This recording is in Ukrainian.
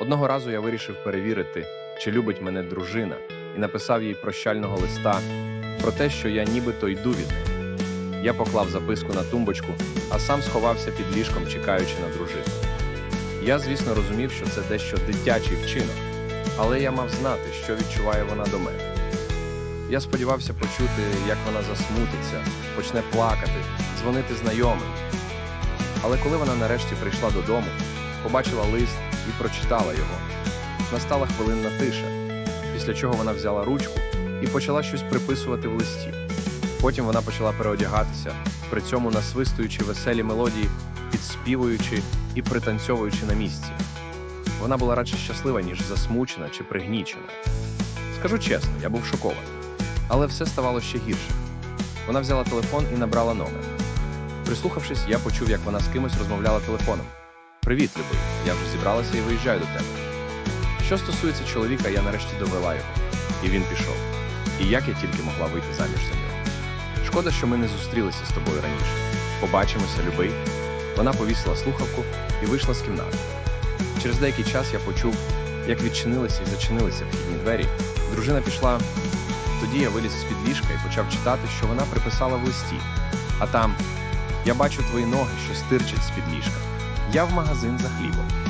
Одного разу я вирішив перевірити, чи любить мене дружина, і написав їй прощального листа про те, що я нібито йду від неї. Я поклав записку на тумбочку, а сам сховався під ліжком, чекаючи на дружину. Я, звісно, розумів, що це дещо дитячий вчинок, але я мав знати, що відчуває вона до мене. Я сподівався почути, як вона засмутиться, почне плакати, дзвонити знайомим. Але коли вона нарешті прийшла додому, побачила лист і прочитала його. Настала хвилинна тиша, після чого вона взяла ручку і почала щось приписувати в листі. Потім вона почала переодягатися, при цьому насвистуючи веселі мелодії, підспівуючи і пританцьовуючи на місці. Вона була радше щаслива, ніж засмучена чи пригнічена. Скажу чесно, я був шокований. Але все ставало ще гірше. Вона взяла телефон і набрала номер. Прислухавшись, я почув, як вона з кимось розмовляла телефоном. Привіт, любий. Я вже зібралася і виїжджаю до тебе. Що стосується чоловіка, я нарешті довела його, і він пішов. І як я тільки могла вийти заміж за нього. Шкода, що ми не зустрілися з тобою раніше. Побачимося, любий. Вона повісила слухавку і вийшла з кімнати. Через деякий час я почув, як відчинилися і зачинилися вхідні двері. Дружина пішла. Тоді я виліз з-під ліжка і почав читати, що вона приписала в листі. А там я бачу твої ноги, що стирчать з-під ліжка. Я в магазин за хлібом.